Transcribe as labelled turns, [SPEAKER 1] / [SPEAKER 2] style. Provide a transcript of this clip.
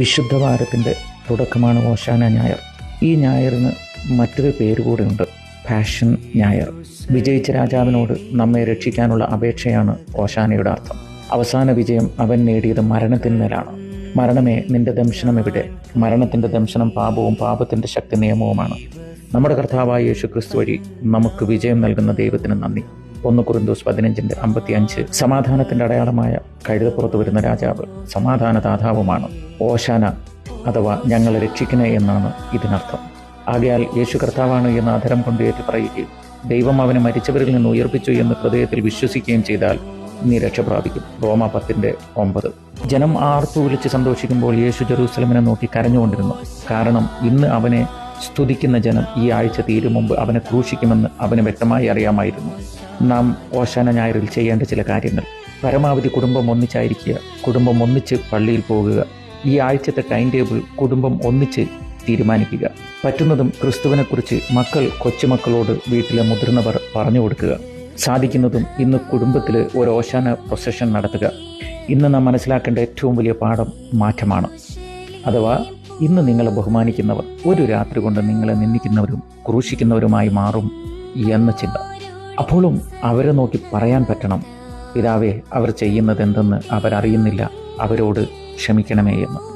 [SPEAKER 1] വിശുദ്ധവാരത്തിന്റെ തുടക്കമാണ് ഓശാന ഞായർ. ഈ ഞായറിന് മറ്റൊരു പേര് കൂടെയുണ്ട്. പാഷൻ ഞായർ. വിജയിച്ച രാജാവിനോട് നമ്മെ രക്ഷിക്കാനുള്ള അപേക്ഷയാണ് ഓശാനയുടെ അർത്ഥം. അവസാന വിജയം അവൻ നേടിയത് മരണത്തിന്മേലാണ് മരണമേ നിന്റെ ദംശനം എവിടെ മരണത്തിന്റെ ദംശനം പാപവും പാപത്തിന്റെ ശക്തി നിയമവുമാണ് നമ്മുടെ കർത്താവായ യേശു ക്രിസ്തു വഴി നമുക്ക് വിജയം നൽകുന്ന ദൈവത്തിന് നന്ദി. ഒന്ന് കുറിന്തോസ് പതിനഞ്ചിന്റെ അമ്പത്തി അഞ്ച് സമാധാനത്തിന്റെ അടയാളമായ കഴുതപ്പുറത്ത് വരുന്ന രാജാവ് സമാധാന ദാതാവുമാണ് ഓശാന അഥവാ ഞങ്ങളെ രക്ഷിക്കണേ എന്നാണ് ഇതിനർത്ഥം. ആകയാൽ യേശു കർത്താവാണ് എന്ന് ആദരം കൊണ്ടുയേറ്റി പറയുകയും ദൈവം അവനെ മരിച്ചവരിൽ നിന്ന് ഉയർപ്പിച്ചു എന്ന് ഹൃദയത്തിൽ വിശ്വസിക്കുകയും ചെയ്താൽ നീ രക്ഷ പ്രാപിക്കും. റോമ പത്തിന്റെ ഒമ്പത്. ജനം ആർത്തു വിളിച്ച് സന്തോഷിക്കുമ്പോൾ യേശു ജെറൂസലമിനെ നോക്കി കരഞ്ഞുകൊണ്ടിരുന്നു. കാരണം ഇന്ന് അവനെ സ്തുതിക്കുന്ന ജനം ഈ ആഴ്ച തീരും മുമ്പ് അവനെ ക്രൂശിക്കുമെന്ന് അവന് വ്യക്തമായി അറിയാമായിരുന്നു. നാം ഓശാന ഞായറിൽ ചെയ്യേണ്ട ചില കാര്യങ്ങൾ. പരമാവധി കുടുംബം ഒന്നിച്ചായിരിക്കുക. കുടുംബം ഒന്നിച്ച് പള്ളിയിൽ പോകുക. ഈ ആഴ്ചത്തെ ടൈം ടേബിൾ കുടുംബം ഒന്നിച്ച് തീരുമാനിക്കുക. പറ്റുന്നതും ക്രിസ്തുവിനെക്കുറിച്ച് മക്കൾ കൊച്ചുമക്കളോട് വീട്ടിലെ മുതിർന്നവർ പറഞ്ഞു കൊടുക്കുക. സാധിക്കുന്നതും ഇന്ന് കുടുംബത്തിൽ ഒരു ഓശാന പ്രൊസഷൻ നടത്തുക. ഇന്ന് നാം മനസ്സിലാക്കേണ്ട ഏറ്റവും വലിയ പാഠം മാറ്റമാണ്. അഥവാ ഇന്ന് നിങ്ങളെ ബഹുമാനിക്കുന്നവർ ഒരു രാത്രി കൊണ്ട് നിങ്ങളെ നിന്ദിക്കുന്നവരും ക്രൂശിക്കുന്നവരുമായി മാറും എന്ന ചിന്ത. അപ്പോഴും അവരെ നോക്കി പറയാൻ പറ്റണം. പിതാവെ അവർ ചെയ്യുന്നത് എന്തെന്ന് അവരറിയുന്നില്ല. അവരോട് ക്ഷമിക്കണമേ എന്ന്.